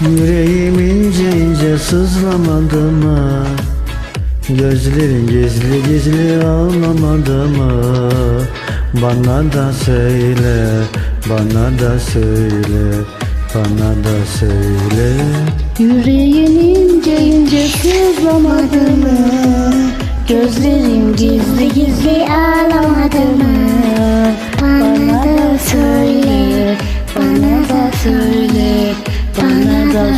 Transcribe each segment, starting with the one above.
Yüreğim ince ince sızlamadı mı? Gözlerin gizli gizli ağlamadı mı? Bana da söyle, bana da söyle, bana da söyle Yüreğin ince ince sızlamadı mı? Gözlerin gizli gizli ağlamadı mı? Bana da söyle, bana da söyle,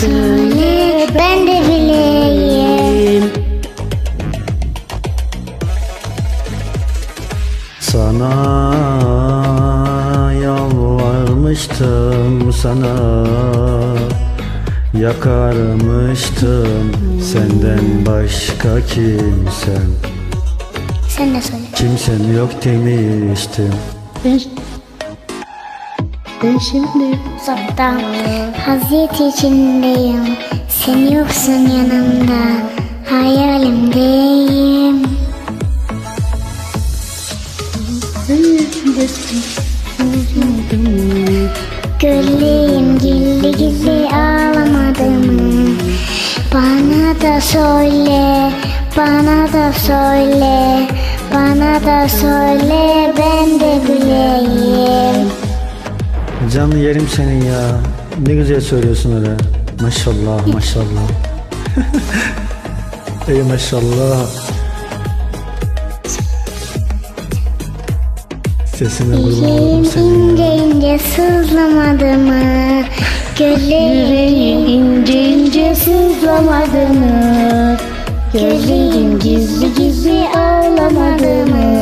söyle Ben de bileyim. Sana yalvarmıştım sana Yakarmıştım senden başka kimsem Sen de söyle. Kimsem yok demiştim Ben, ben şimdi Uzaktan Hazret içindeyim. Sen yoksun yanımda. Hayalimdeyim. Göleyim gizli gizli ağlamadım. Bana da söyle, bana da söyle, bana da söyle ben de bileyim. Canlı yerim senin ya Ne güzel söylüyorsun öyle Maşallah maşallah Ey maşallah Sesine kurban ya. ince ince sızlamadı mı? Gözlerim Yüreğin ince ince sızlamadı mı? Gözlerin gizli gizli ağlamadı mı?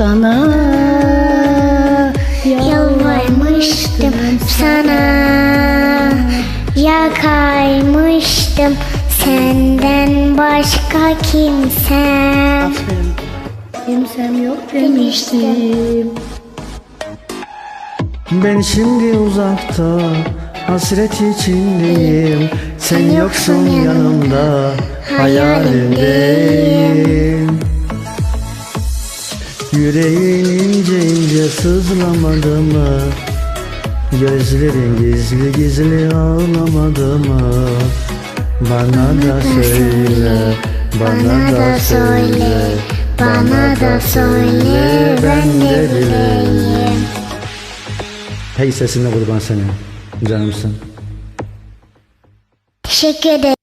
Sana. Yalvarmıştım sana, yakaymıştım senden başka kimsem. Kimsem yok demiştim. Ben şimdi uzakta hasret içindeyim. Sen yoksun yanımda hayalimdeyim Yüreğin ince ince sızlamadı mı? Gözlerin gizli gizli ağlamadı mı? Bana da söyle, bana da söyle, bana da söyle ben de bileyim. Hey sesine kurban senin, canımsın. Teşekkür ederim.